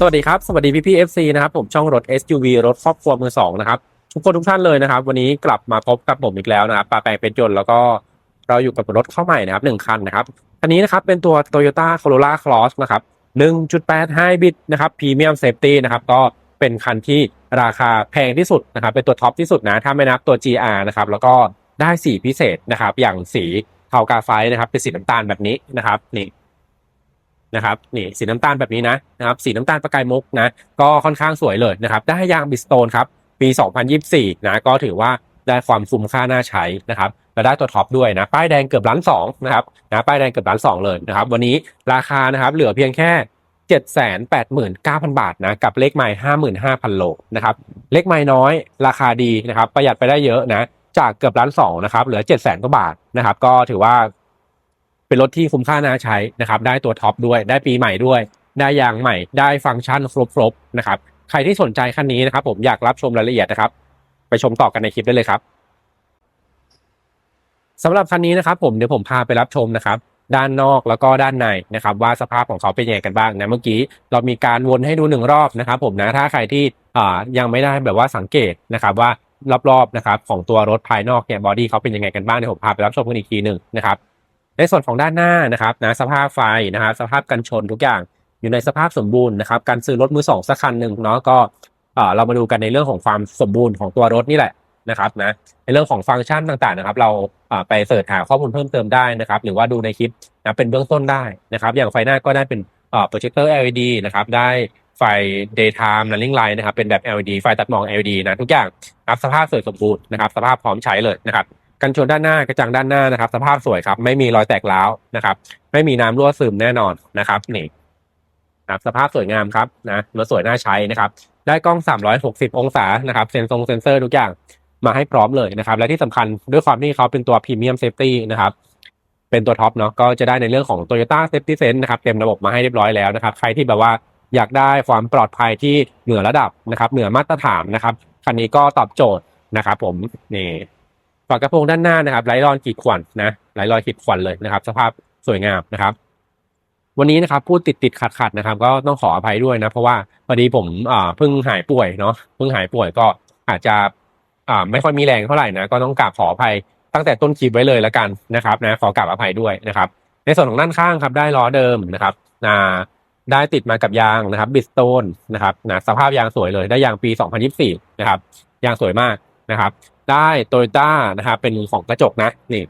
สวัสดีครับ สวัสดีพี่พี่เอฟซีนะครับ ผมช่องรถ SUV รถครอบครัวมือสองนะครับ ทุกคนทุกท่านเลยนะครับ วันนี้กลับมาพบกับผมอีกแล้วนะครับปาแปลงเป็นยนต์แล้วก็เราอยู่กับรถเข้าใหม่นะครับหนึ่งคันนะครับคันนี้นะครับเป็นตัว Toyota Corolla Cross นะครับ1.8 Hybrid นะครับ Premium Safety นะครับ ก็เป็นคันที่ราคาแพงที่สุดนะครับ เป็นตัวท็อปที่สุดนะถ้าไม่นับตัว GR นะครับ แล้วก็ได้สีพิเศษนะครับ อย่างสีเทากาไฟนะครับ เป็นสีน้ำตาลแบบนี้นะครับนี่ นะครับนี่สีน้ำตาลแบบนี้นะนะครับสีน้ำตาลประกายมุกนะก็ค่อนข้างสวยเลยนะครับได้ยางบิสโตนครับปี 2024 นะก็ถือว่าได้ความคุ้มค่าน่าใช้นะครับและได้ตัวท็อปด้วยนะป้ายแดงเกือบล้านสองนะครับนะป้ายแดงเกือบล้านสองเลยนะครับวันนี้ราคานะครับเหลือเพียงแค่789,000 บาทนะกับเลขไม้55,000 โลนะครับเลขไม้น้อยราคาดีนะครับประหยัดไปได้เยอะนะจากเกือบล้านสองนะครับเหลือ 700,000กว่าบาทนะครับก็ถือว่า เป็นรถที่คุ้มค่าน่าใช้นะครับ ได้ตัวท็อปด้วย ได้ปีใหม่ด้วย ได้ยางใหม่ ได้ฟังก์ชันครบๆนะครับ ใครที่สนใจคันนี้นะครับ ผมอยากรับชมรายละเอียดนะครับ ไปชมต่อกันในคลิปได้เลยครับสำหรับคันนี้นะครับผมเดี๋ยวผมพาไปรับชมนะครับด้านนอกแล้วก็ด้านในนะครับว่าสภาพของเขาเป็นยังไงกันบ้างนะเมื่อกี้เรามีการวนให้ดูหนึ่งรอบนะครับ ผมนะถ้าใครที่ยังไม่ได้แบบว่าสังเกตนะครับว่ารอบๆนะครับของตัวรถภายนอกเนี่ยบอดี้เขาเป็นยังไงกันบ้างเดี๋ยวผมพาไปรับชมกันอีกทีหนึ่งนะครับ ในส่วนของด้านหน้านะครับนะสภาพไฟนะครับสภาพกันชนทุกอย่างอยู่ในสภาพสมบูรณ์นะครับการซื้อรถมือสองสักคันหนึ่งเนาะก็เออเรามาดูกันในเรื่องของความสมบูรณ์ของตัวรถนี่แหละนะครับนะในเรื่องของฟังก์ชันต่างๆนะครับเราเออไปเสิร์ชหาข้อมูลเพิ่มเติมได้นะครับหรือว่าดูในคลิปนะเป็นเบื้องต้นได้นะครับ อย่างไฟหน้าก็ได้เป็นเอ่อ projector LED นะครับได้ไฟ daytime running light นะครับเป็นแบบ LED ไฟตัดหมอก LED นะทุกอย่างครับสภาพสวยสมบูรณ์นะครับสภาพพร้อมใช้เลยนะครับ กันชนด้านหน้ากระจังด้านหน้านะครับ สภาพสวยครับไม่มีรอยแตกร้าวนะครับ ไม่มีน้ำรั่วซึมแน่นอนนะครับนี่นะครับสภาพสวยงามครับนะรถสวยน่าใช้นะครับ ได้กล้อง 360 องศานะครับเซนซงเซนเซอร์ทุกอย่างมาให้พร้อมเลยนะครับ และที่สำคัญด้วยความที่เขาเป็นตัวพรีเมียมเซฟตี้นะครับเป็นตัวท็อปเนาะก็จะได้ในเรื่องของ Toyota Safety Sense นะครับเต็มระบบมาให้เรียบร้อยแล้วนะครับ ใครที่แบบว่าอยากได้ความปลอดภัยที่เหนือระดับนะครับ เหนือมาตรฐานนะครับคันนี้ก็ตอบโจทย์นะครับ ผมนี่ ฝากระโปรงด้านหน้านะครับไร้รอยขีดข่วนนะไร้รอยขีดข่วนเลยนะครับ สภาพสวยงามนะครับ วันนี้นะครับพูดติดติดขัดขัดนะครับ ก็ต้องขออภัยด้วยนะ เพราะว่าพอดีผมอ่าเพิ่งหายป่วยเนาะเพิ่งหายป่วยก็อาจจะอ่าไม่ค่อยมีแรงเท่าไหร่นะก็ต้องกราบขออภัยตั้งแต่ต้นคลิปไว้เลยแล้วกันนะครับนะขอกราบอภัยด้วยนะครับ ในส่วนของด้านข้างครับได้ล้อเดิมนะครับอ่าได้ติดมากับยางนะครับบิสโตนนะครับนะสภาพยางสวยเลยได้ยางปี 2024 นะครับยางสวยมาก นะครับ ได้โตโยต้านะครับเป็นของกระจกนะนี่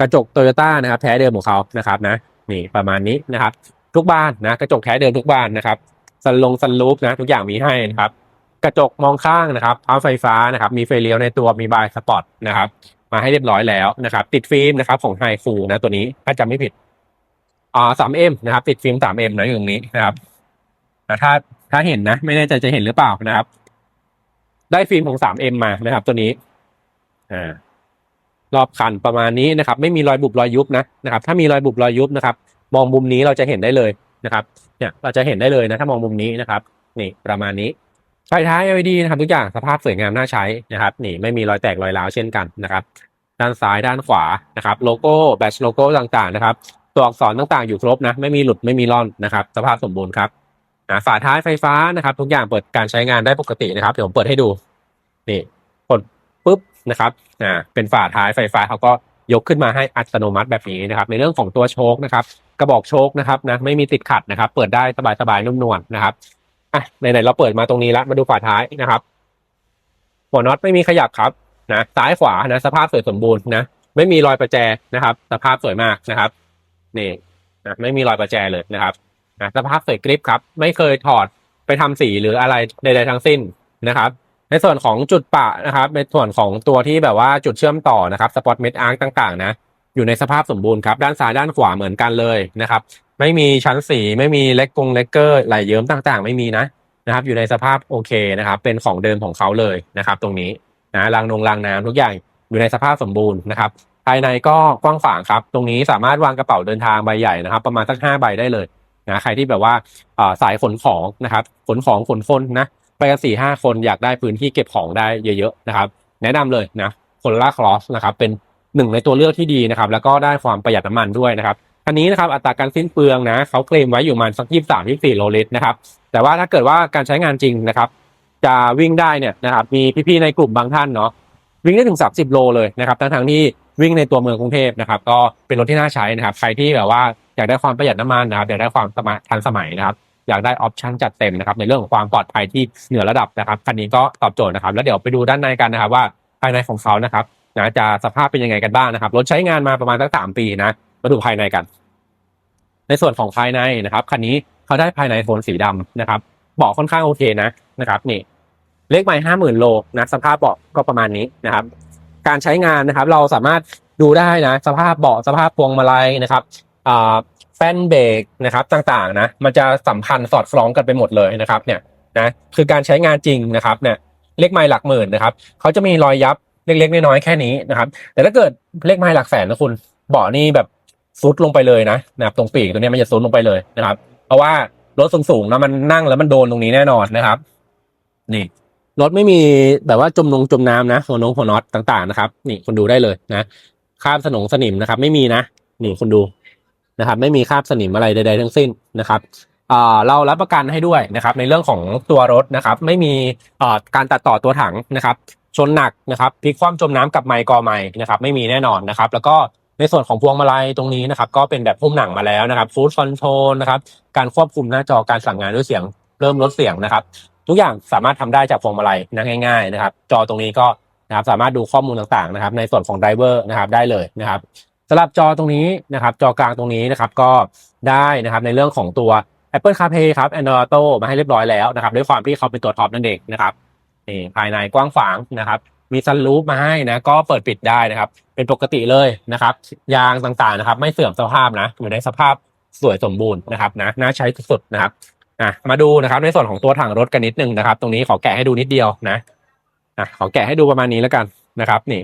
กระจกโตโยต้านะครับ แท้เดิมของเขานะครับนะนี่ประมาณนี้นะครับ ทุกบ้านนะกระจกแท้เดิมทุกบ้านนะครับสันลงสันลูปนะทุกอย่างมีให้นะครับ กระจกมองข้างนะครับพับไฟฟ้านะครับ มีไฟเลี้ยวในตัวมีบายสปอตนะครับ มาให้เรียบร้อยแล้วนะครับ ติดฟิล์มนะครับ ของไฮฟูนะตัวนี้ถ้าจำไม่ผิดอ่าสามเอ็มนะครับ ติดฟิล์มสามเอ็มนะอยู่ตรงนี้นะครับแต่ถ้าถ้าเห็นนะ ไม่แน่ใจจะเห็นหรือเปล่านะครับ ได้ฟิล์มของ 3M มานะครับ ตัวนี้อ่ารอบคันประมาณนี้นะครับ ไม่มีรอยบุบรอยยุบนะนะครับ ถ้ามีรอยบุบรอยยุบนะครับ มองมุมนี้เราจะเห็นได้เลยนะครับ เนี่ยเราจะเห็นได้เลยนะถ้ามองมุมนี้นะครับ นี่ประมาณนี้ไฟท้าย LED นะครับทุกอย่างสภาพสวยงามน่าใช้นะครับ นี่ไม่มีรอยแตกรอยร้าวเช่นกันนะครับ ด้านซ้ายด้านขวานะครับ โลโก้แบตโลโก้ต่างๆนะครับ ตัวอักษรต่างๆอยู่ครบนะ ไม่มีหลุดไม่มีร่อนนะครับ สภาพสมบูรณ์ครับ อ่าฝาท้ายไฟฟ้านะครับ ทุกอย่างเปิดการใช้งานได้ปกตินะครับเดี๋ยวผมเปิดให้ดูนี่กดปุ๊บนะครับอ่าเป็นฝาท้ายไฟฟ้าเขาก็ยกขึ้นมาให้อัตโนมัติแบบนี้นะครับ ในเรื่องของตัวโชคนะครับ กระบอกโชคนะครับนะไม่มีติดขัดนะครับ เปิดได้สบายๆนุ่มนวลนะครับอะไหนๆเราเปิดมาตรงนี้ล้วมาดูฝาท้ายนะครับ หัวน็อตไม่มีขยับครับนะซ้ายขวานะสภาพสวยสมบูรณ์นะไม่มีรอยประแจนะครับ สภาพสวยมากนะครับนี่นะไม่มีรอยประแจเลยนะครับ นะสภาพสวยกริปครับ ไม่เคยถอดไปทำสีหรืออะไรใดๆทั้งสิ้นนะครับ ในส่วนของจุดปะนะครับ ในส่วนของตัวที่แบบว่าจุดเชื่อมต่อนะครับสปอตเมดอาร์ต่างๆนะอยู่ในสภาพสมบูรณ์ครับด้านซ้ายด้านขวาเหมือนกันเลยนะครับ ไม่มีชั้นสีไม่มีเล็กกงเล็กเกอร์ไหลเยิ้มต่างๆ ไม่มีนะนะครับ อยู่ในสภาพโอเคนะครับ เป็นของเดิมของเขาเลยนะครับ ตรงนี้นะรางนงรางน้ำทุกอย่างอยู่ในสภาพสมบูรณ์นะครับ ภายในก็กว้างขวางครับ ตรงนี้สามารถวางกระเป๋าเดินทางใบใหญ่นะครับ ประมาณสักห้าใบได้เลย นะใครที่แบบว่าสายขนของนะครับขนของขนคนนะไปกันสี่ห้าคนอยากได้พื้นที่เก็บของได้เยอะๆนะครับ แนะนำเลยนะคนล่าคลอสนะครับเป็นหนึ่งในตัวเลือกที่ดีนะครับ แล้วก็ได้ความประหยัดน้ำมันด้วยนะครับคันนี้นะครับอัตราการสิ้นเปลืองนะเขาเคลมไว้อยู่ประมาณสักยี่สามยี่สี่โลลิตรนะครับ แต่ว่าถ้าเกิดว่าการใช้งานจริงนะครับ จะวิ่งได้เนี่ยนะครับมีพี่ๆในกลุ่มบางท่านเนาะวิ่งได้ถึง 30 โลเลยนะครับทั้งทงๆที่วิ่งในตัวเมืองกรุงเทพนะครับ ก็เป็นรถที่น่าใช้นะครับ ใครที่แบบว่า อยากได้ความประหยัดน้ำมันนะครับอยากได้ความสมาทันสมัยนะครับอยากได้ออปชั่นจัดเต็มนะครับในเรื่องของความปลอดภัยที่เหนือระดับนะครับคันนี้ก็ตอบโจทย์นะครับ แล้วเดี๋ยวไปดูด้านในกันนะครับว่าภายในของเขานะครับนะจะสภาพเป็นยังไงกันบ้างนะครับรถใช้งานมาประมาณสักสามปีนะมาดูภายในกัน ในส่วนของภายในนะครับคันนี้เขาได้ภายในโทนสีดำนะครับเบาะค่อนข้างโอเคนะนะครับนี่เลขไม้ห้าหมื่นโลนะสภาพเบาะก็ประมาณนี้นะครับ การใช้งานนะครับ เราสามารถดูได้นะ สภาพเบาะสภาพพวงมาลัยนะครับ แป้นเบรกนะครับต่างๆนะมันจะสัมพันธ์สอดคล้องกันไปหมดเลยนะครับเนี่ยนะคือการใช้งานจริงนะครับเนี่ยเลขไม้หลักหมื่นนะครับเขาจะมีรอยยับเล็กๆน้อยๆแค่นี้นะครับ แต่ถ้าเกิดเลขไม้หลักแสนนะคุณเบาะนี่แบบซุดลงไปเลยนะนะครับตรงปีกตัวนี้มันจะซุดลงไปเลยนะครับ เพราะว่ารถสูงๆนะมันนั่งแล้วมันโดนตรงนี้แน่นอนนะครับ นี่รถไม่มีแบบว่าจมนงจมน้ำนะหัวนงหัวน็อตต่างๆนะครับ นี่คุณดูได้เลยนะคราบสนงสนิมนะครับ ไม่มีนะนี่คุณดู นะครับ ไม่มีคราบสนิมอะไรใด ๆ ทั้งสิ้นนะครับเรารับประกันให้ด้วยนะครับในเรื่องของตัวรถนะครับ ไม่มีการตัดต่อตัวถังนะครับชนหนักนะครับพลิกคว่ำจมน้ำกับไมค์กอไมค์นะครับ ไม่มีแน่นอนนะครับ แล้วก็ในส่วนของพวงมาลัยตรงนี้นะครับ ก็เป็นแบบพุ่มหนังมาแล้วนะครับฟูดคอนโทรลนะครับ การควบคุมหน้าจอการสั่งงานด้วยเสียงเริ่มลดเสียงนะครับ ทุกอย่างสามารถทำได้จากพวงมาลัยนะง่าย ๆ นะครับ จอตรงนี้ก็นะครับสามารถดูข้อมูลต่างๆนะครับ ในส่วนของไดเวอร์นะครับได้เลยนะครับ สำหรับจอตรงนี้นะครับ จอกลางตรงนี้นะครับก็ได้นะครับในเรื่องของตัว Apple CarPlay ครับ Android Auto มาให้เรียบร้อยแล้วนะครับด้วยความที่เขาเป็นตัวท็อปนั่นเองนะครับนี่ภายในกว้างขวางนะครับ มีซันรูฟมาให้นะก็เปิดปิดได้นะครับ เป็นปกติเลยนะครับยางต่างๆนะครับ ไม่เสื่อมสภาพนะอยู่ในสภาพสวยสมบูรณ์นะครับนะน่าใช้สุดๆนะครับอะมาดูนะครับในส่วนของตัวถังรถกันนิดนึงนะครับ ตรงนี้ขอแกะให้ดูนิดเดียวนะอะขอแกะให้ดูประมาณนี้แล้วกันนะครับ นี่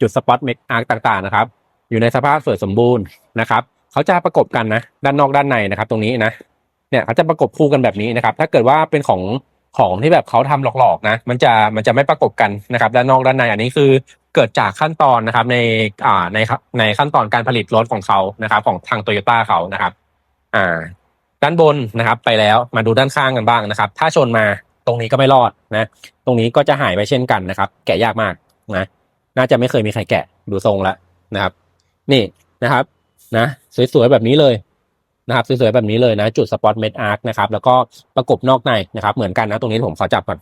จุดสปอตเมกอาร์ต่างๆนะครับ อยู่ในสภาพสวยสมบูรณ์นะครับเขาจะประกบกันนะ ด้านนอกด้านในนะครับ ตรงนี้นะเนี่ยเขาจะประกบคู่กันแบบนี้นะครับ ถ้าเกิดว่าเป็นของของที่แบบเขาทำหลอกๆนะ มันจะมันจะไม่ประกบกันนะครับด้านนอกด้านในอันนี้คือเกิดจากขั้นตอนนะครับในอ่าในในขั้นตอนการผลิตรถของเขานะครับ ของทางโตโยต้าเขานะครับ อ่า ด้านบนนะครับ ไปแล้วมาดูด้านข้างกันบ้างนะครับ ถ้าชนมาตรงนี้ก็ไม่รอดนะ ตรงนี้ก็จะหายไปเช่นกันนะครับ แกะยากมากนะ น่าจะไม่เคยมีใครแกะดูทรงแล้วนะครับ นี่นะครับนะสวยๆแบบนี้เลยนะครับสวยๆแบบนี้เลยนะ จุดสปอตเมดอาร์คนะครับแล้วก็ประกบนอกในนะครับ เหมือนกันนะตรงนี้ผมขอจับก่อน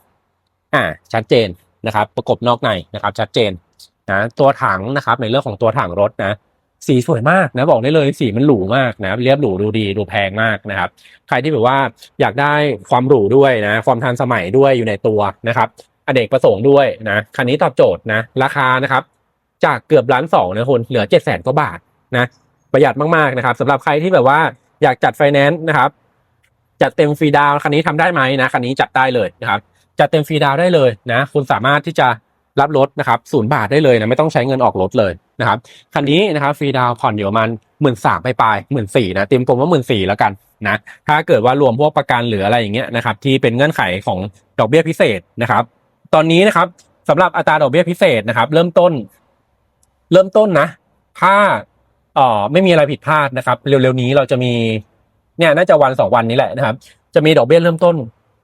อ่า ชัดเจนนะครับ ประกบนอกในนะครับ ชัดเจนนะตัวถังนะครับ ในเรื่องของตัวถังรถนะ สีสวยมากนะบอกได้เลยสีมันหรูมากนะเรียบหรูดูดีดูแพงมากนะครับ ใครที่แบบว่าอยากได้ความหรูด้วยนะ ความทันสมัยด้วยอยู่ในตัวนะครับอเนกประสงค์ด้วยนะคันนี้ตอบโจทย์นะ ราคานะครับ จากเกือบล้านสองนะคุณเหลือเจ็ดแสนกว่าบาทนะประหยัดมากๆนะครับสำหรับใครที่แบบว่าอยากจัดไฟแนนซ์นะครับ จัดเต็มฟรีดาวน์คันนี้ทำได้ไหมนะคันนี้จัดได้เลยนะครับจัดเต็มฟรีดาวน์ได้เลยนะคุณสามารถที่จะรับรถนะครับศูนย์บาทได้เลยนะไม่ต้องใช้เงินออกรถเลยนะครับคันนี้นะครับฟรีดาวน์ผ่อนอยู่ประมาณหมื่นสามไปปลายหมื่นสี่นะเตรียมกลมว่าหมื่นสี่แล้วกันนะถ้าเกิดว่ารวมพวกประกันหรืออะไรอย่างเงี้ยนะครับที่เป็นเงื่อนไขของดอกเบี้ยพิเศษนะครับ ตอนนี้นะครับสำหรับอัตราดอกเบี้ยพิเศษนะครับ เริ่มต้น เริ่มต้นนะ ถ้าเอ่อไม่มีอะไรผิดพลาดนะครับ เร็วๆนี้เราจะมีเนี่ยน่าจะวันสองวันนี้แหละนะครับ จะมีดอกเบี้ยเริ่มต้น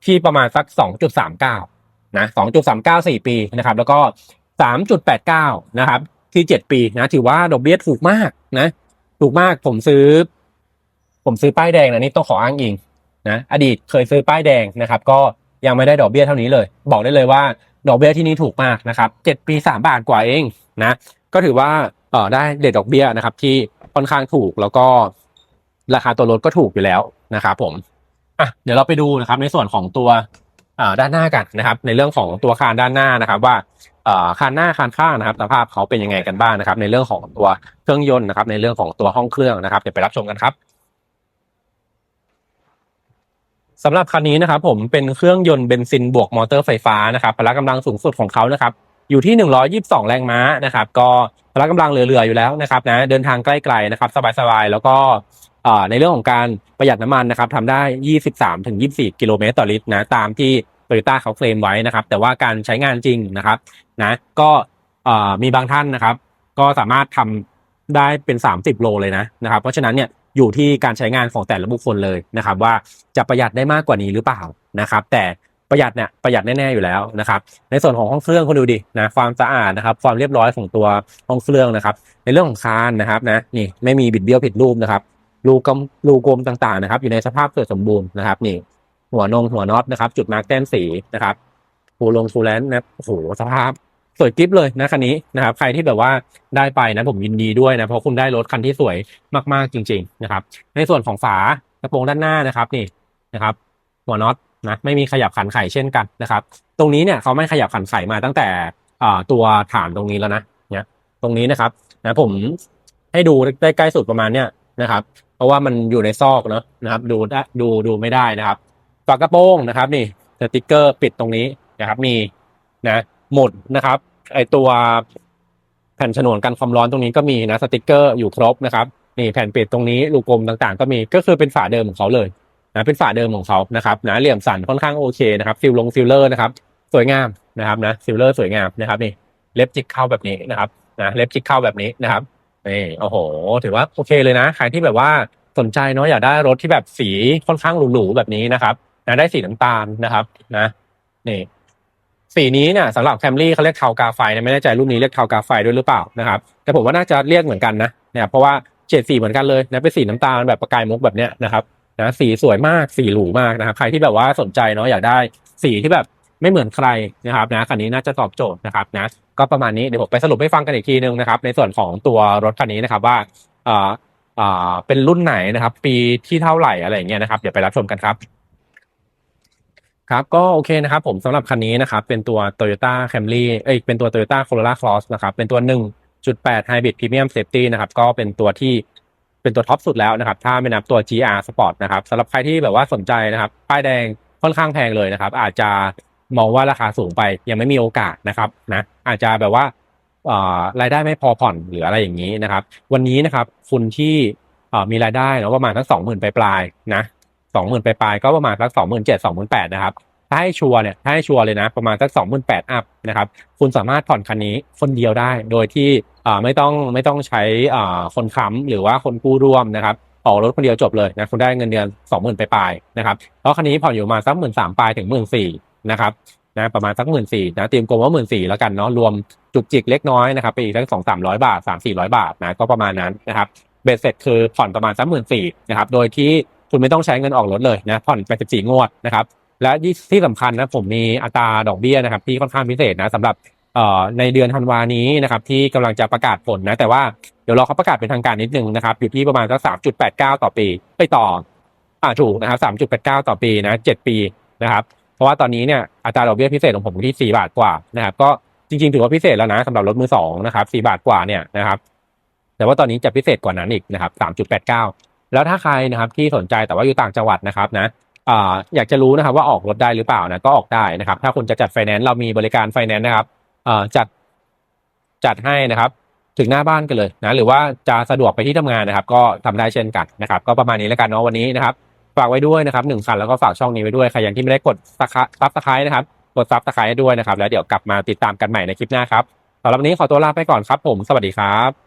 ที่ประมาณสักสองจุดสามเก้านะสองจุดสามเก้าสี่ปีนะครับ แล้วก็สามจุดแปดเก้านะครับ ที่เจ็ดปีนะถือว่าดอกเบี้ยถูกมากนะ ถูกมากผมซื้อ ผมซื้อป้ายแดงนะนี่ต้องขออ้างอิงนะอดีตเคยซื้อป้ายแดงนะครับ ก็ยังไม่ได้ดอกเบี้ยเท่านี้เลย บอกได้เลยว่าดอกเบี้ยที่นี่ถูกมากนะครับเจ็ดปีสามบาทกว่าเองนะ ก็ถือว่าเออได้เด็ดดอกเบี้ยนะครับที่ค่อนข้างถูกแล้วก็ราคาตัวรถก็ถูกอยู่แล้วนะครับผมอะเดี๋ยวเราไปดูนะครับในส่วนของตัวอ่าด้านหน้ากันนะครับ ในเรื่องของตัวคานด้านหน้านะครับ ว่าเอ่อคานหน้าคานข้างนะครับสภาพเขาเป็นยังไงกันบ้างนะครับ ในเรื่องของตัวเครื่องยนต์นะครับ ในเรื่องของตัวห้องเครื่องนะครับเดี๋ยวไปรับชมกันครับสำหรับคันนี้นะครับ ผมเป็นเครื่องยนต์เบนซินบวกมอเตอร์ไฟฟ้านะครับพละกำลังสูงสุดของเขานะครับ อยู่ที่ 122 แรงม้านะครับก็พละกำลังเหลือๆอยู่แล้วนะครับนะเดินทางใกล้ๆนะครับสบายๆแล้วก็ในเรื่องของการประหยัดน้ำมันนะครับทำได้ 23ถึง24 กิโลเมตรต่อลิตรนะตามที่โตโยต้าเขาเคลมไว้นะครับ แต่ว่าการใช้งานจริงนะครับนะก็มีบางท่านนะครับ ก็สามารถทได้เป็น 30 โลเลยนะนะครับ เพราะฉะนั้นเนี่ยอยู่ที่การใช้งานของแต่ละบุคคลเลยนะครับ ว่าจะประหยัดได้มากกว่านี้หรือเปล่านะครับ แต่ ประหยัดเนี่ยประหยัดแน่ๆอยู่แล้วนะครับ ในส่วนของห้องเครื่องคุณดูดินะความสะอาดนะครับความเรียบร้อยของตัวห้องเครื่องนะครับ ในเรื่องของคานนะครับนะนี่ไม่มีบิดเบี้ยวผิดรูปนะครับรูกลมรูกลมต่างๆนะครับ อยู่ในสภาพสวยสมบูรณ์นะครับนี่หัวนงหัวน็อตนะครับ จุดมาร์กแต้มสีนะครับฟูลงฟูแลนนะโอ้โหสภาพสวยกิ๊บเลยนะคันนี้นะครับ ใครที่แบบว่าได้ไปนะผมยินดีด้วยนะเพราะคุณได้รถคันที่สวยมากๆจริง ๆ นะครับ ในส่วนของฝากระโปรงด้านหน้านะครับนี่นะครับ หัวน็อต นะไม่มีขยับขันไข่เช่นกันนะครับ ตรงนี้เนี่ยเขาไม่ขยับขันไข่มาตั้งแต่ตัวฐานตรงนี้แล้วนะเนี่ยตรงนี้นะครับนะผมให้ดูได้ใกล้สุดประมาณเนี้ยนะครับ เพราะว่ามันอยู่ในซอกเนาะนะครับ ดูได้ดูดูไม่ได้นะครับฝากระโปรงนะครับ นี่สติกเกอร์ปิดตรงนี้นะครับ มีนะหมดนะครับ ไอตัวแผ่นฉนวนกันความร้อนตรงนี้ก็มีนะสติกเกอร์อยู่ครบนะครับนี่แผ่นปิดตรงนี้ลูกกลมต่างๆ ก็มีก็คือเป็นฝาเดิมของเขาเลย นะเป็นฝาเดิมของเขานะครับนะเหลี่ยมสันค่อนข้างโอเคนะครับฟิลลงฟิลเลอร์นะครับสวยงามนะครับนะฟิลเลอร์สวยงามนะครับนี่เล็บจิกเข้าแบบนี้นะครับนะเล็บจิกเข้าแบบนี้นะครับนี่โอ้โห ถือว่าโอเคเลยนะใครที่แบบว่าสนใจเนาะอยากได้รถที่แบบสีค่อนข้างหรูๆแบบนี้นะครับนะได้สีน้ำตาลนะครับนะนี่สีนี้เนี่ยสำหรับแคมรี่เขาเรียกเทากาไฟนะไม่แน่ใจรุ่นนี้เรียกเทากาไฟด้วยหรือเปล่านะครับ แต่ผมว่าน่าจะเรียกเหมือนกันนะเนี่ยเพราะว่าเฉดสีเหมือนกันเลยนะเป็นสีน้ำตาลแบบประกายมุกแบบเนี้ยนะครับ นะสีสวยมากสีหรูมากนะครับใครที่แบบว่าสนใจเนาะอยากได้สีที่แบบไม่เหมือนใครนะครับนะคันนี้น่าจะตอบโจทย์นะครับนะก็ประมาณนี้เดี๋ยวผมไปสรุปให้ฟังกันอีกทีนึงนะครับในส่วนของตัวรถคันนี้นะครับว่าอ่อเอ่อเป็นรุ่นไหนนะครับ ปีที่เท่าไหร่อะไรอย่างเงี้ยนะครับเดี๋ยวไปรับชมกันครับครับก็โอเคนะครับผมสำหรับคันนี้นะครับเป็นตัว Toyota Camry เอ้ยเป็นตัว Toyota Corolla Cross นะครับเป็นตัว 1.8 Hybrid Premium Safety นะครับก็เป็นตัวที่ เป็นตัวท็อปสุดแล้วนะครับ ถ้าไม่นับตัว GR Sport นะครับสำหรับใครที่แบบว่าสนใจนะครับ ป้ายแดงค่อนข้างแพงเลยนะครับ อาจจะมองว่าราคาสูงไปยังไม่มีโอกาสนะครับนะอาจจะแบบว่าอ่อรายได้ไม่พอผ่อนหรืออะไรอย่างนี้นะครับ วันนี้นะครับคุณที่มีรายได้เนาะประมาณสักสองหมื่นปลายๆนะสองหมื่นปลายๆก็ประมาณสักสองหมื่นเจ็ดสองหมื่นแปดนะครับ ถ้าให้ชัวร์เนี่ยถ้าให้ชัวร์เลยนะประมาณสักสองหมื่นแปดอัพนะครับคุณสามารถผ่อนคันนี้คนเดียวได้ โดยที่ไม่ต้องไม่ต้องใช้คนค้ำหรือว่าคนกู้ร่วมนะครับออกรถคนเดียวจบเลยนะคุณได้เงินเดือนสองหมื่นไปลายนะครับเพราะคันนี้ผ่อนอยู่มาสักหมื่นสามปลายถึงหมื่นสี่นะครับนะประมาณสักหมื่นสี่นะเตรียมกลมว่าหมื่นสี่แล้วกันเนาะรวมจุกจิกเล็กน้อยนะครับไปอีกสักสองสามร้อยบาทสามสี่ร้อยบาทนะก็ประมาณนั้นนะครับเบ็ดเสร็จคือผ่อนประมาณสักหมื่นสี่นะครับโดยที่คุณไม่ต้องใช้เงินออกรถเลยนะผ่อนไปสิบสี่งวดนะครับ และที่สำคัญนะผมมีอัตราดอกเบี้ยนะครับ ที่ค่อนข้างพิเศษนะสำหรับเอ่อในเดือนธันวานี้นะครับที่กำลังจะประกาศผลนะ แต่ว่าเดี๋ยวรอเขาประกาศเป็นทางการนิดนึงนะครับอยู่ที่ประมาณสักสามจุดแปดเก้าต่อปีไปต่ออ่าถูกนะครับสามจุดแปดเก้าต่อปีนะเจ็ดปีนะครับ เพราะว่าตอนนี้เนี่ยอัตราดอกเบี้ยพิเศษของผมอยู่ที่สี่บาทกว่านะครับก็จริงๆถือว่าพิเศษแล้วนะสำหรับรถมือสองนะครับสี่บาทกว่าเนี่ยนะครับ แต่ว่าตอนนี้จะพิเศษกว่านั้นอีกนะครับสามจุดแปดเก้าแล้วถ้าใครนะครับที่สนใจแต่ว่าอยู่ต่างจังหวัดนะครับนะ อ่าอยากจะรู้นะครับว่าออกรถได้หรือเปล่านะก็ออกได้นะครับ ถ้าคุณจะจัดไฟแนนซ์เรามีบริการไฟแนนซ์นะครับอ่อจัดจัดให้นะครับ ถึงหน้าบ้านกันเลยนะหรือว่าจะสะดวกไปที่ทำงานนะครับ ก็ทำได้เช่นกันนะครับ ก็ประมาณนี้แล้วกันเนาะวันนี้นะครับฝากไว้ด้วยนะครับหนึ่งคันแล้วก็ฝากช่องนี้ไว้ด้วยใครยังที่ไม่ได้กดซับสไครต์นะครับกดซับสไครต์ด้วยนะครับ แล้วเดี๋ยวกลับมาติดตามกันใหม่ในคลิปหน้าครับสำหรับวันนี้ขอตัวลาไปก่อนครับผม สวัสดีครับ